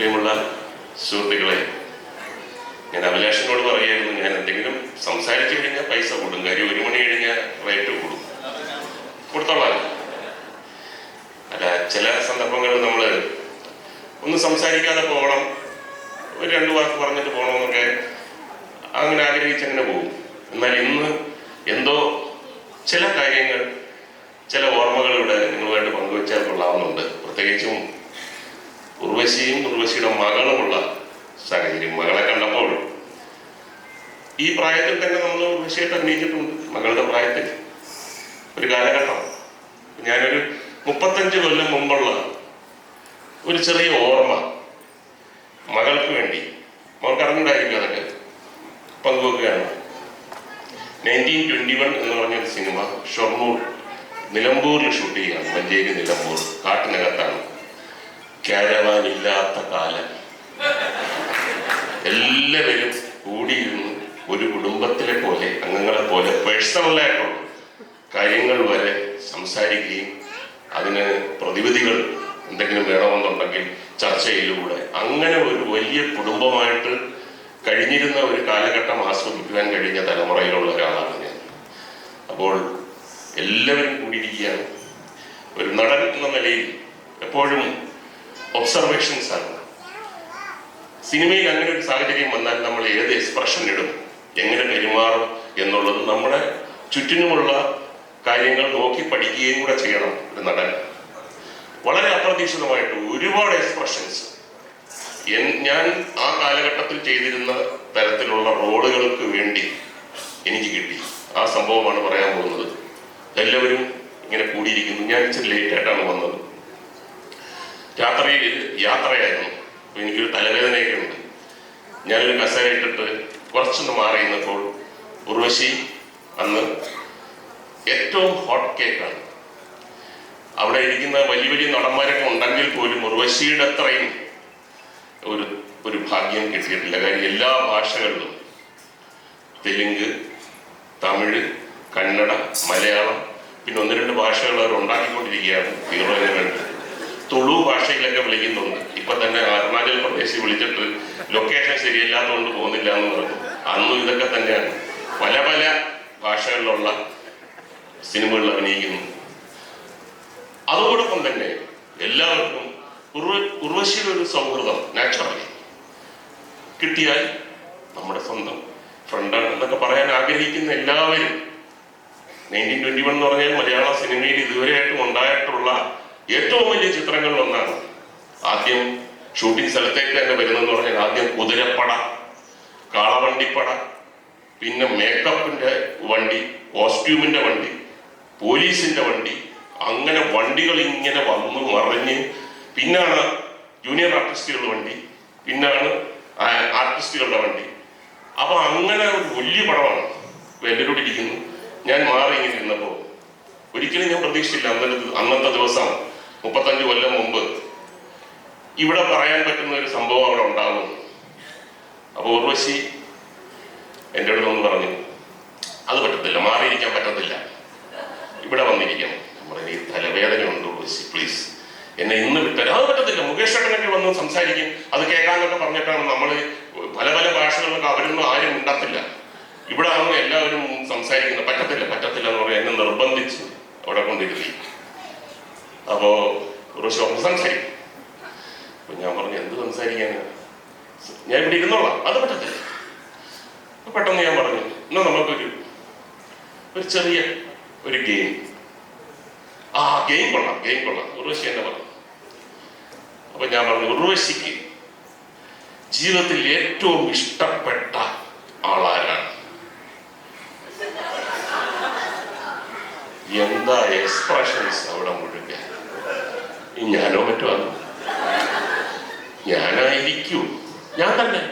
സുഹൃത്തുക്കളെ ഞാൻ അഭിലാഷിനോട് പറയായിരുന്നു ഞാൻ എന്തെങ്കിലും സംസാരിച്ചു കഴിഞ്ഞാൽ പൈസ കൂടും. കാര്യം ഒരു മണി കഴിഞ്ഞാൽ റേറ്റ് കൂടും. കൊടുത്തോളാം. അല്ല ചില സന്ദർഭങ്ങളിൽ നമ്മൾ ഒന്ന് സംസാരിക്കാതെ പോകണം ഒരു രണ്ട് വാക്ക് പറഞ്ഞിട്ട് പോകണമെന്നൊക്കെ അങ്ങനെ ആഗ്രഹിച്ച് അങ്ങനെ പോകും. എന്നാൽ ഇന്ന് എന്തോ ചില കാര്യങ്ങൾ ചില ഓർമ്മകൾ ഇവിടെ നിങ്ങളുമായിട്ട് പങ്കുവെച്ചാൽ കൊള്ളാവുന്നുണ്ട്. പ്രത്യേകിച്ചും ഉർവശിയും ഉർവശിയുടെ മകളുമുള്ള സാഹചര്യം മകളെ കണ്ടപ്പോൾ ഈ പ്രായത്തിൽ തന്നെ നമ്മൾ ഉർവശിയായിട്ട് അഭിനയിച്ചിട്ടുണ്ട്. മകളുടെ പ്രായത്തിൽ. ഒരു കാലഘട്ടം. ഞാനൊരു മുപ്പത്തഞ്ച് കൊല്ലം മുമ്പുള്ള ഒരു ചെറിയ ഓർമ്മ മകൾക്ക് വേണ്ടി. മകൾക്ക് അറിഞ്ഞിട്ടായിരിക്കും അതൊക്കെ. പങ്കുവെക്കുകയാണ്. നയന്റീൻ ട്വന്റി വൺ എന്ന് പറഞ്ഞൊരു സിനിമ ഷൊർണൂർ നിലമ്പൂരിൽ ഷൂട്ട് ചെയ്യുകയാണ്. മഞ്ചേരി നിലമ്പൂർ കാട്ടിനകത്താണ്. കാരവാൻ ഇല്ലാത്ത കാലം. എല്ലാവരും കൂടിയിരുന്ന് ഒരു കുടുംബത്തിലെ പോലെ അംഗങ്ങളെ പോലെ പേഴ്സണലായിട്ടുള്ള കാര്യങ്ങൾ വരെ സംസാരിക്കുകയും അതിന് പ്രതിവിധികൾ എന്തെങ്കിലും വേണമെന്നുണ്ടെങ്കിൽ ചർച്ചയിലൂടെ അങ്ങനെ ഒരു വലിയ കുടുംബമായിട്ട് കഴിഞ്ഞിരുന്ന ഒരു കാലഘട്ടം ആസ്വദിക്കുവാൻ കഴിഞ്ഞ തലമുറയിലുള്ള ഒരാളാണ് ഞാൻ. അപ്പോൾ എല്ലാവരും കൂടിയിരിക്കുകയാണ്. ഒരു നടൻ എന്ന നിലയിൽ എപ്പോഴും ഒബ്സർവേഷൻസ് ആണ് സിനിമയിൽ അങ്ങനെ ഒരു സാഹചര്യം വന്നാൽ നമ്മൾ ഏത് എക്സ്പ്രഷൻ ഇടും? എങ്ങനെ പെരുമാറും എന്നുള്ളത് നമ്മുടെ ചുറ്റിനുമുള്ള കാര്യങ്ങൾ നോക്കി പഠിക്കുകയും കൂടെ ചെയ്യണം ഒരു നടൻ. വളരെ അപ്രതീക്ഷിതമായിട്ട് ഒരുപാട് എക്സ്പ്രഷൻസ് ഞാൻ ആ കാലഘട്ടത്തിൽ ചെയ്തിരുന്ന തരത്തിലുള്ള റോളുകൾക്ക് വേണ്ടി എനിക്ക് കിട്ടി. ആ സംഭവമാണ് പറയാൻ പോകുന്നത്. എല്ലാവരും ഇങ്ങനെ കൂടിയിരിക്കുന്നു. ഞാൻ ഇച്ചിരി ലേറ്റ് ആയിട്ടാണ് വന്നത്. രാത്രിയിൽ യാത്രയായിരുന്നു. എനിക്കൊരു തലവേദനയൊക്കെ ഉണ്ട് ഞാനൊരു കസേര ഇട്ടിട്ട് കുറച്ചൊന്ന് മാറി നിന്നപ്പോൾ ഉർവശി അന്ന് ഏറ്റവും ഹോട്ട് കേക്കാണ് അവിടെ ഇരിക്കുന്ന വലിയ വലിയ നടന്മാരൊക്കെ ഉണ്ടെങ്കിൽ പോലും ഉർവശിയുടെ അത്രയും ഒരു ഒരു ഭാഗ്യം കിട്ടിയിട്ടില്ല. കാര്യം എല്ലാ ഭാഷകളിലും തെലുങ്ക് തമിഴ് കന്നഡ മലയാളം പിന്നെ ഒന്ന് രണ്ട് ഭാഷകൾ അവർ ഉണ്ടാക്കിക്കൊണ്ടിരിക്കുകയാണ്. ഹീറോയിന് വേണ്ടി ഭാഷയിലൊക്കെ വിളിക്കുന്നുണ്ട്. ഇപ്പൊ തന്നെ അരുണാചൽ പ്രദേശിൽ വിളിച്ചിട്ട് ലൊക്കേഷൻ ശരിയല്ലാത്തതുകൊണ്ട് പോകുന്നില്ല എന്ന് പറഞ്ഞു. അന്നും ഇതൊക്കെ തന്നെയാണ്. പല പല ഭാഷകളിലുള്ള സിനിമകളിൽ അഭിനയിക്കുന്നു. അതോടൊപ്പം തന്നെ എല്ലാവർക്കും ഉർവ ഉർവശിയുടെ ഒരു സൗഹൃദം നാച്ചുറലി കിട്ടിയാൽ നമ്മുടെ സ്വന്തം ഫ്രണ്ടാണ് എന്നൊക്കെ പറയാൻ ആഗ്രഹിക്കുന്ന എല്ലാവരും നയന്റീൻ ട്വന്റി വൺ എന്ന് പറഞ്ഞാൽ മലയാള സിനിമയിൽ ഇതുവരെയായിട്ടും ഉണ്ടായിട്ടുള്ള ഏറ്റവും വലിയ ചിത്രങ്ങളിൽ ഒന്നാണ് ആദ്യം ഷൂട്ടിംഗ് സ്ഥലത്തേക്ക് തന്നെ വരുന്നതെന്ന് പറഞ്ഞാൽ ആദ്യം കുതിരപ്പട കാളവണ്ടിപ്പട പിന്നെ മേക്കപ്പിന്റെ വണ്ടി കോസ്റ്റ്യൂമിന്റെ വണ്ടി പോലീസിന്റെ വണ്ടി അങ്ങനെ വണ്ടികൾ ഇങ്ങനെ വന്ന് മറിഞ്ഞ് പിന്നാണ് ജൂനിയർ ആർട്ടിസ്റ്റുകളുടെ വണ്ടി പിന്നാണ് ആർട്ടിസ്റ്റുകളുടെ വണ്ടി. അപ്പൊ അങ്ങനെ ഒരു വലിയ പടമാണ് ഇപ്പൊ ഇരിക്കുന്നു ഞാൻ മാറി ഇങ്ങനെ ഇരുന്നപ്പോ ഒരിക്കലും ഞാൻ പ്രതീക്ഷിച്ചില്ല അന്നത്തെ അന്നത്തെ ദിവസം മുപ്പത്തഞ്ച് കൊല്ലം മുമ്പ് ഇവിടെ പറയാൻ പറ്റുന്ന ഒരു സംഭവം അവിടെ ഉണ്ടാകും. അപ്പൊ ഉർവശി എന്റെ അടുത്ത് ഒന്ന് പറഞ്ഞു അത് പറ്റത്തില്ല മാറിയിരിക്കാൻ പറ്റത്തില്ല. ഇവിടെ വന്നിരിക്കണം. നമ്മുടെ ഈ തലവേദന ഉണ്ട് ഉർവശി പ്ലീസ് എന്നെ ഇന്ന് വിട്ടാൽ അത് പറ്റത്തില്ല മുകേഷ് ചേട്ടനൊക്കെ വന്ന് സംസാരിക്കും. അത് കേൾക്കാന്നൊക്കെ പറഞ്ഞിട്ടാണ് നമ്മൾ പല പല ഭാഷകളിലൊക്കെ അവരൊന്നും ആരും ഉണ്ടാത്തില്ല. ഇവിടെ ആകുമ്പോൾ എല്ലാവരും സംസാരിക്കുന്നത്. പറ്റത്തില്ല പറ്റത്തില്ല എന്ന് പറഞ്ഞാൽ എന്നെ നിർബന്ധിച്ച് അവിടെ കൊണ്ടിരുത്തി അപ്പോ ഉർവശി സംസാരിക്കും. അപ്പൊ ഞാൻ പറഞ്ഞു എന്ത് സംസാരിക്കാനാണ് ഞാൻ ഇവിടെ ഇരുന്നോളാം. അത് പറ്റത്തില്ല. പെട്ടെന്ന് ഞാൻ പറഞ്ഞു എന്നാ നമുക്കൊരു ഒരു ചെറിയ ഒരു ഗെയിം ആ ഗെയിം കൊള്ളാം ഗെയിം കൊള്ളാം. ഉർവശി എന്നെ പറഞ്ഞു. അപ്പൊ ഞാൻ പറഞ്ഞു ഉർവശിക്ക് ജീവിതത്തിൽ ഏറ്റവും ഇഷ്ടപ്പെട്ട ആളാരാണ്? എന്താ എക്സ്പ്രഷൻസ് അവിടെ മുഴുവൻ ഞാനോ മറ്റോ ആണ്? ഞാനായിരിക്കൂ. ഞാൻ തന്നെ.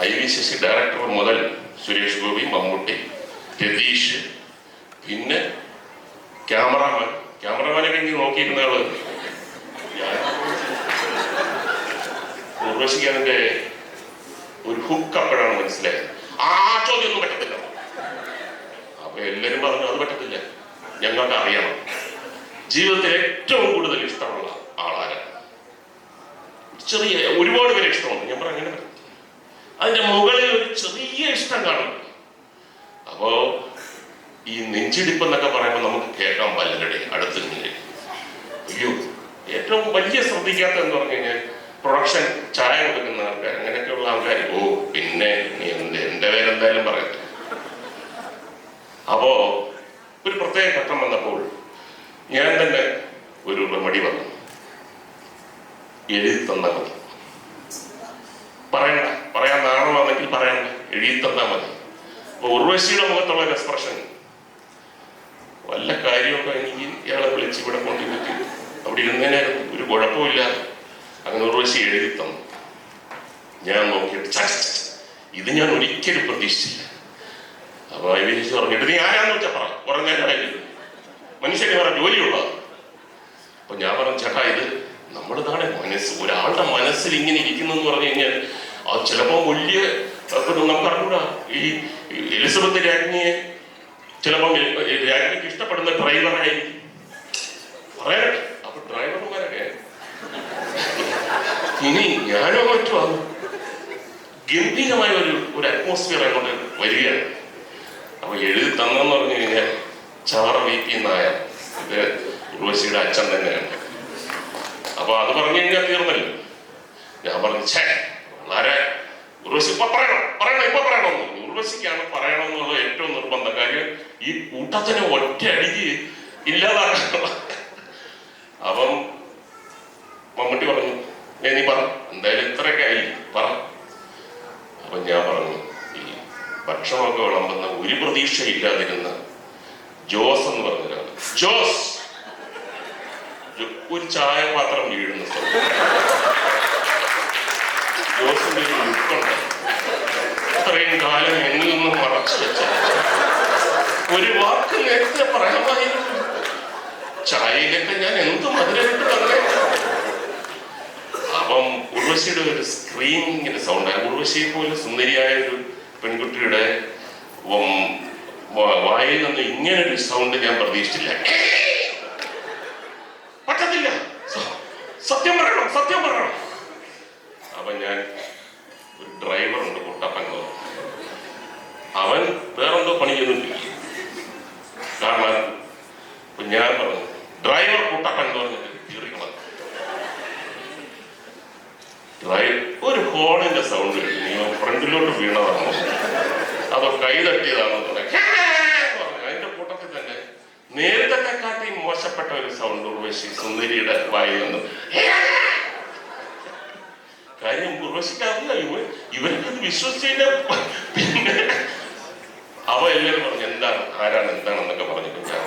ഐ വി സി ഡയറക്ടർ മുതൽ സുരേഷ് ഗോപി മമ്മൂട്ടി രതീഷ് പിന്നെ ക്യാമറാമാൻ. ക്യാമറമാനെ കഴിഞ്ഞ് നോക്കിയിരുന്ന ആൾ ഞാൻ ഉർവശിക്ക് അതിന്റെ ഒരു ഹുക്ക് അപ്പോഴാണ് മനസ്സിലായത്. ആ ചോദ്യം ഒന്നും പറ്റത്തില്ല. അപ്പൊ എല്ലാരും പറഞ്ഞു അത് പറ്റത്തില്ല. ഞങ്ങൾക്ക് അറിയണം. ജീവിതത്തിൽ ഏറ്റവും കൂടുതൽ ഇഷ്ടമുള്ള ആളാരാണ് ചെറിയ ഒരുപാട് പേരെ ഇഷ്ടമുണ്ട്. ഞാൻ പറഞ്ഞു അങ്ങനെ. അതിന്റെ മുകളിൽ ഒരു ചെറിയ ഇഷ്ടം കാണും. അപ്പോ ഈ നെഞ്ചിടിപ്പ് എന്നൊക്കെ പറയുമ്പോൾ നമുക്ക് കേൾക്കാൻ പലരുടെ അടുത്ത് അയ്യോ ഏറ്റവും വലിയ ശ്രദ്ധിക്കാത്ത എന്ന് പറഞ്ഞു കഴിഞ്ഞാൽ പ്രൊഡക്ഷൻ ചായ കൊടുക്കുന്ന ആൾക്കാർ. അങ്ങനെയൊക്കെയുള്ള ആൾക്കാർ ഓ പിന്നെ എന്റെ പേരെന്തായാലും പറയട്ടെ അപ്പോ ഒരു പ്രത്യേക ഘട്ടം വന്നപ്പോൾ ഞാൻ തന്നെ ഒരു റെമഡി വന്നു. എഴുതി തന്നാൽ മതി. പറയണ്ട. പറയാൻ നാണമാണെങ്കിൽ പറയണ്ട. എഴുതി തന്നാൽ മതി. അപ്പൊ ഉർവശിയുടെ മുഖത്തുള്ള ഒരു എക്സ്പ്രഷൻ വല്ല കാര്യമൊക്കെ എനിക്ക് ഇയാളെ വിളിച്ച് ഇവിടെ കൊണ്ടുപോയി അവിടെ ഇരുന്നതിനെ ഒരു കുഴപ്പമില്ല. അങ്ങനെ ഉർവശി എഴുതി തന്നു ഞാൻ നോക്കിയിട്ട് ഇത് ഞാൻ ഒരിക്കലും പ്രതീക്ഷിച്ചില്ല. അപ്പൊ വിദേശി പറഞ്ഞിട്ട് നീ ആരാന്ന് വെച്ചാ പറ. കുറെ മനുഷ്യന് വേറെ ജോലിയുള്ള അപ്പൊ ഞാൻ പറഞ്ഞു ചേട്ടാ ഇത് നമ്മളിതാണ് മനസ്സ് ഒരാളുടെ മനസ്സിൽ ഇങ്ങനെ ഇരിക്കുന്നു എന്ന് പറഞ്ഞു കഴിഞ്ഞാൽ അത് ചിലപ്പോ വലിയ നമുക്കറിഞ്ഞൂടാ ഈ എലിസബത്ത് രാജ്ഞിയെ ചിലപ്പം രാജ്ഞിക്ക് ഇഷ്ടപ്പെടുന്ന ഡ്രൈവറായിരിക്കും പറയട്ടെ അപ്പൊ ഡ്രൈവർമാരൊക്കെ ഇനി ഞാനോ മറ്റോ ഗംഭീരമായ ഒരു ഒരു അറ്റ്മോസ്ഫിയർ അങ്ങോട്ട് വരികയാണ്. അപ്പൊ എഴുതി തന്നെന്ന് പറഞ്ഞു കഴിഞ്ഞാൽ ചാറ വി പി നായ ഇത് ഉർവശിയുടെ അച്ഛൻ തന്നെയാണ്. അപ്പൊ അത് പറഞ്ഞു കഴിഞ്ഞാൽ തീർന്നല്ലോ. ഞാൻ പറഞ്ഞു ഛേ വളരെ ഉർവശി ഇപ്പൊ പറയണം പറയണം ഇപ്പൊ പറയണമെന്ന് ഉർവശിക്കാണ് പറയണം എന്നുള്ള ഏറ്റവും നിർബന്ധം കാര്യം ഈ കൂട്ടത്തിന് ഒറ്റ അടിക്ക് ഇല്ലാതാക്കണം. അപ്പം മമ്മൂട്ടി പറഞ്ഞു ഞാൻ നീ പറ എന്തായാലും ഇത്രയൊക്കെ ആയി പറ. അപ്പൊ ഞാൻ പറഞ്ഞു ഈ ഭക്ഷണമൊക്കെ വിളമ്പുന്ന ഒരു പ്രതീക്ഷയില്ലാതിരുന്ന ജോസ് എന്ന് പറഞ്ഞ ജോസ് ഒരു ചായ പാത്രം വീഴുന്ന. സ്ഥലം ജോസിന്റെ ഇത്രയും കാലം എന്നിൽ നിന്നും മറച്ചു വെച്ച. ഒരു വാക്ക് നേരത്തെ പറയാമായിരുന്നു ചായയിലൊക്കെ ഞാൻ എന്ത് മധുരമിട്ട് തന്നെ. അപ്പം ഉർവശിയുടെ ഒരു സ്ക്രീനിങ്ങിന്റെ സൗണ്ട് ഉർവശിയെ പോലെ സുന്ദരിയായ ഒരു പെൺകുട്ടിയുടെ വായിൽ നിന്ന് ഇങ്ങനെ ഒരു സൗണ്ട് ഞാൻ പ്രതീക്ഷിച്ചില്ല പറ്റത്തില്ല സ- സത്യം പറയണം സത്യം പറയണം. അപ്പൊ ഞാൻ ഒരു ഡ്രൈവർ ഉണ്ട് കുട്ടപ്പൻ അവൻ വേറെന്തോ പണി ചെയ്യുന്നുണ്ട് കാരണം ഞാൻ പറഞ്ഞു ഡ്രൈവർ കുട്ടപ്പൻ എന്ന് ഒരു ഹോണിന്റെ സൗണ്ട് കേട്ടു. ഫ്രണ്ടിലോട്ട് വീണതാണോ? അതോ കൈ തട്ടിയതാണോ എന്ന് പറഞ്ഞു. "ഹാ!" എന്ന് പറഞ്ഞു. അതിന്റെ കൂട്ടത്തിൽ തന്നെ നേരത്തെ കാട്ടി മോശപ്പെട്ട ഒരു സൗണ്ട് ഉർവശി സുന്ദരിയുടെ വായിൽ നിന്നും കാര്യം ഉർവശിക്കാറില്ല ഇവ ഇവർക്ക് വിശ്വസിച്ചില്ല പിന്നെ അവ എല്ലാവരും പറഞ്ഞു എന്താണ്? ആരാണ് എന്താണെന്നൊക്കെ പറഞ്ഞിട്ട് ഞാൻ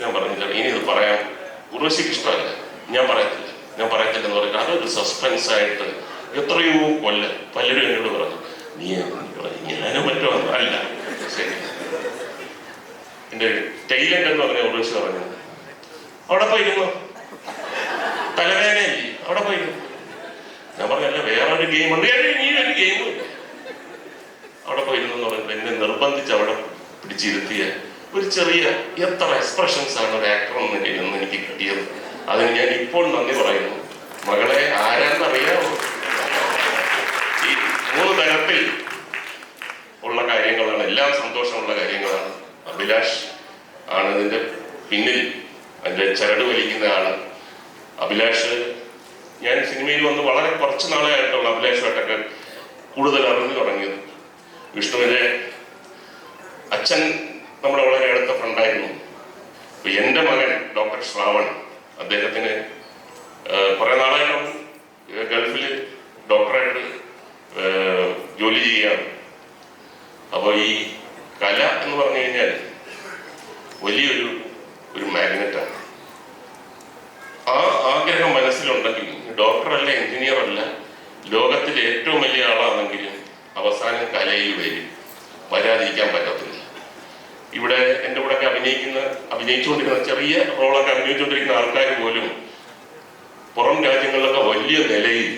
ഞാൻ പറഞ്ഞില്ല. ഇനി ഇത് പറയാൻ ഉർവശിക്ക് ഇഷ്ടമല്ല. ഞാൻ പറയത്തില്ല. ഞാൻ പറയത്തില്ല എന്ന് പറഞ്ഞിട്ട് അതൊരു സസ്പെൻസ് ആയിട്ട് എത്രയോ കൊല്ലം പലരും എന്നോട് പറഞ്ഞു. നീ പറഞ്ഞു? ഞാനും മറ്റോ അല്ല. ശരി. എന്റെ ടൈലൻഡ് എന്ന് പറഞ്ഞ ഉർവശി പറഞ്ഞു. അവിടെ പോയിരുന്നു തലവേദനയല്ലേ അവിടെ പോയിരുന്നു ഞാൻ പറഞ്ഞല്ല വേറൊരു ഗെയിം ഉണ്ട്. നീ ഒരു ഗെയിം അവിടെ പോയിരുന്നു എന്ന് പറയുന്നത് എന്നെ നിർബന്ധിച്ച് അവിടെ പിടിച്ചിരുത്തിയ ഒരു ചെറിയ എത്ര എക്സ്പ്രഷൻസ് ആണ് ഒരു ആക്ടർ എന്ന എനിക്ക് കിട്ടിയത്. അതിന് ഞാൻ ഇപ്പോൾ നന്ദി പറയുന്നു. മകളെ ആരാന്നറിയാമോ ഈ മൂന്ന് തരത്തിൽ ഉള്ള കാര്യങ്ങളാണ് എല്ലാം സന്തോഷമുള്ള കാര്യങ്ങളാണ്. അഭിലാഷ് ആണ് ഇതിന്റെ പിന്നിൽ. അതിന്റെ ചരട് വലിക്കുന്ന ആൾ. അഭിലാഷ് ഞാൻ സിനിമയിൽ വന്ന് വളരെ കുറച്ച് നാളെ ആയിട്ടുള്ള അഭിലാഷുമായിട്ടൊക്കെ കൂടുതൽ അറിഞ്ഞു തുടങ്ങിയത്. വിഷ്ണുവിന്റെ അച്ഛൻ നമ്മുടെ വളരെ അടുത്ത ഫ്രണ്ടായിരുന്നു എന്റെ മകൻ ഡോക്ടർ ശ്രാവൺ അദ്ദേഹത്തിന് കുറേ നാളായിട്ടും ഗൾഫിൽ ഡോക്ടറായിട്ട് ജോലി ചെയ്യുകയാണ്. അപ്പോൾ ഈ കല എന്ന് പറഞ്ഞു കഴിഞ്ഞാൽ വലിയൊരു ഒരു മാഗ്നറ്റാണ് ആ ആഗ്രഹം മനസ്സിലുണ്ടെങ്കിൽ ഡോക്ടർ അല്ല എഞ്ചിനീയർ അല്ല ലോകത്തിലെ ഏറ്റവും വലിയ ആളാണെങ്കിലും അവസാനം കലയിൽ വരും. വരാതിരിക്കാൻ പറ്റത്തില്ല. ഇവിടെ എന്റെ കൂടെ ഒക്കെ അഭിനയിക്കുന്ന അഭിനയിച്ചുകൊണ്ടിരിക്കുന്ന ചെറിയ റോളൊക്കെ അഭിനയിച്ചുകൊണ്ടിരിക്കുന്ന ആൾക്കാർ പോലും പുറം രാജ്യങ്ങളിലൊക്കെ വലിയ നിലയിൽ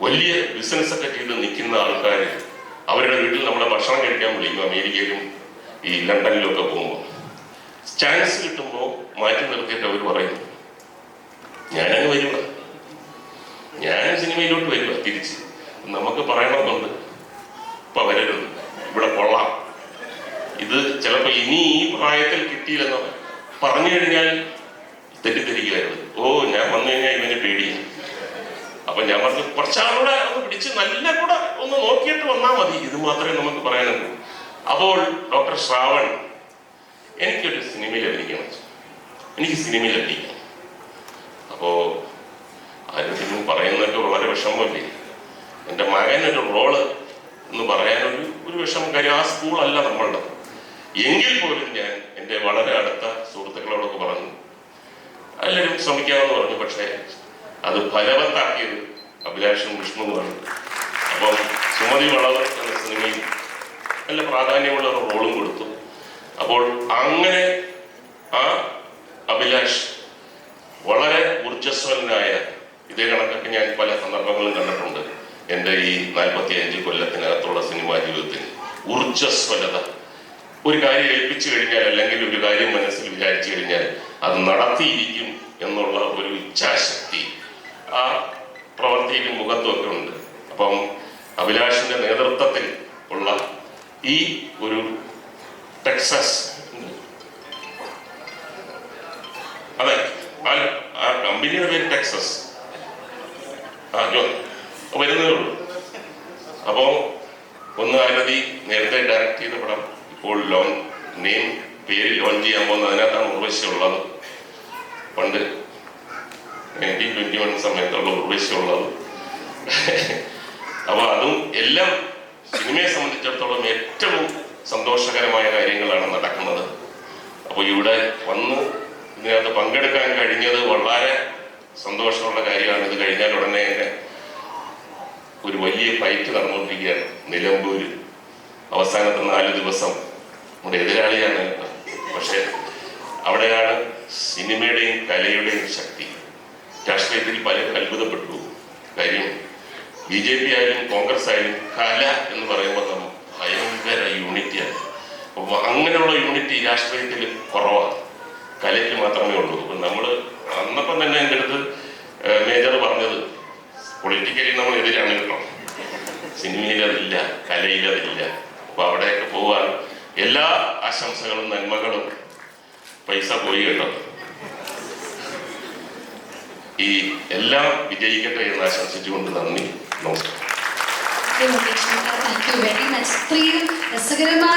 വലിയ ബിസിനസ് ഒക്കെ ചെയ്ത് നിൽക്കുന്ന ആൾക്കാർ അവരുടെ വീട്ടിൽ നമ്മളെ ഭക്ഷണം കഴിക്കാൻ വിളിക്കും. അമേരിക്കയിലും ഈ ലണ്ടനിലും ഒക്കെ പോകുമ്പോൾ ചാൻസ് കിട്ടുമ്പോൾ മാറ്റി നിർത്തിയിട്ട് അവർ പറയുന്നു ഞാനങ്ങ് വരുക ഞാൻ സിനിമയിലോട്ട് വരിക തിരിച്ച്. നമുക്ക് പറയണമെന്നുണ്ട്. ഇപ്പൊ വരരുത് ഇവിടെ കൊള്ളാം. ഇത് ചിലപ്പോ ഇനി ഈ പ്രായത്തിൽ കിട്ടിയില്ലെന്ന് പറഞ്ഞു കഴിഞ്ഞാൽ തെറ്റിദ്ധരിക്കുകയായിരുന്നു ഓ ഞാൻ വന്നു കഴിഞ്ഞാൽ ഇവന് പേടിയാണ് അപ്പൊ ഞാൻ പറഞ്ഞു കുറച്ചാളൂടെ ഒന്ന് പിടിച്ച് നല്ല കൂടെ ഒന്ന് നോക്കിയിട്ട് വന്നാൽ മതി. ഇത് മാത്രമേ നമുക്ക് പറയാനുള്ളൂ. അപ്പോൾ ഡോക്ടർ ശ്രാവൺ എനിക്കൊരു സിനിമയിൽ അഭിനയിക്കാൻ പറ്റും. എനിക്ക് സിനിമയിൽ അഭിനയിക്കാം. അപ്പോ ആരോഗ്യം പറയുന്നതൊക്കെ വളരെ വിഷമമല്ലേ? എന്റെ മകനൊരു റോൾ എന്ന് പറയാനൊരു ഒരു വിഷമം കാര്യം ആ സ്കൂളല്ല നമ്മളുടെ. എങ്കിൽ പോലും ഞാൻ എന്റെ വളരെ അടുത്ത സുഹൃത്തുക്കളോടൊക്കെ പറഞ്ഞു എല്ലാവരും ശ്രമിക്കാമെന്ന് പറഞ്ഞു. പക്ഷേ അത് ഫലവത്താക്കിയത് അഭിലാഷും വിഷ്ണുവുമാണ് അപ്പം സുമതി വളവ് എന്ന സിനിമയിൽ നല്ല പ്രാധാന്യമുള്ള റോളും കൊടുത്തു. അപ്പോൾ അങ്ങനെ ആ അഭിലാഷ് വളരെ ഊർജസ്വലനായ ഇതേ കണക്കൊക്കെ ഞാൻ പല സന്ദർഭങ്ങളും കണ്ടിട്ടുണ്ട്. എന്റെ ഈ നാൽപ്പത്തി അഞ്ച് കൊല്ലത്തിനകത്തുള്ള സിനിമാ ജീവിതത്തിൽ ഊർജസ്വലത ഒരു കാര്യം ഏൽപ്പിച്ചു കഴിഞ്ഞാൽ അല്ലെങ്കിൽ ഒരു കാര്യം മനസ്സിൽ വിചാരിച്ചു കഴിഞ്ഞാൽ അത് നടത്തിയിരിക്കും എന്നുള്ള ഒരു ഇച്ഛാശക്തി ആ പ്രവൃത്തിയിലും മുഖത്തുമൊക്കെ ഉണ്ട്. അപ്പം അഭിലാഷിന്റെ നേതൃത്വത്തിൽ ഉള്ള ഈ ഒരു ടെക്സസ് അതെ ആ കമ്പനിയുടെ പേര് ടെക്സസ് ആ ജോ വരുന്നേ ഉള്ളൂ. അപ്പോൾ ഒന്ന് ആരതി നേരത്തെ ഡയറക്റ്റ് ചെയ്ത പടം ഇപ്പോൾ ലോൺ നെയിം പേര് ലോഞ്ച് ചെയ്യാൻ പോകുന്നത് അതിനകത്താണ് ഉർവശിയുള്ളത്. പണ്ട് നയന്റീൻ ട്വന്റി വൺ സമയത്തുള്ള ഉർവശിയുള്ളത്. അപ്പോൾ അതും എല്ലാം സിനിമയെ സംബന്ധിച്ചിടത്തോളം ഏറ്റവും സന്തോഷകരമായ കാര്യങ്ങളാണ് നടക്കുന്നത്. അപ്പോൾ ഇവിടെ വന്ന് ഇതിനകത്ത് പങ്കെടുക്കാൻ കഴിഞ്ഞത് വളരെ സന്തോഷമുള്ള കാര്യമാണ്. ഇത് കഴിഞ്ഞാൽ ഉടനെ തന്നെ ഒരു വലിയ ഫൈറ്റ് നടന്നുകൊണ്ടിരിക്കുകയാണ്. നിലമ്പൂര്. അവസാനത്തെ നാല് ദിവസം നമ്മുടെ എതിരാളിയാണ്. പക്ഷെ അവിടെയാണ് സിനിമയുടെയും കലയുടെയും ശക്തി. രാഷ്ട്രീയത്തിൽ പലരും അത്ഭുതപ്പെട്ടു. കാര്യം ബി ജെ പി ആയാലും കോൺഗ്രസ് ആയാലും കല എന്ന് പറയുമ്പോൾ നമ്മ യൂണിറ്റി യൂണിറ്റിയാണ് അപ്പോൾ അങ്ങനെയുള്ള യൂണിറ്റി രാഷ്ട്രീയത്തിൽ കുറവാണ്. കലയ്ക്ക് മാത്രമേ ഉള്ളൂ. അപ്പം നമ്മൾ അന്നപ്പം തന്നെ എന്റെ അടുത്ത് മേജർ പറഞ്ഞത് പൊളിറ്റിക്കലി നമ്മൾ എതിരാണ് കേട്ടോ. സിനിമയിൽ അതില്ല കലയിൽ അതില്ല അപ്പൊ അവിടെയൊക്കെ പോവാൻ എല്ലാ ആശംസകളും നന്മകളും പൈസ പോയി കേട്ടോ. ഈ എല്ലാം വിജയിക്കട്ടെ എന്ന് ആശംസിച്ചുകൊണ്ട് നന്ദി. നമസ്കാരം. യു വെരി മച്ച് ഇത്രയും രസകരമായ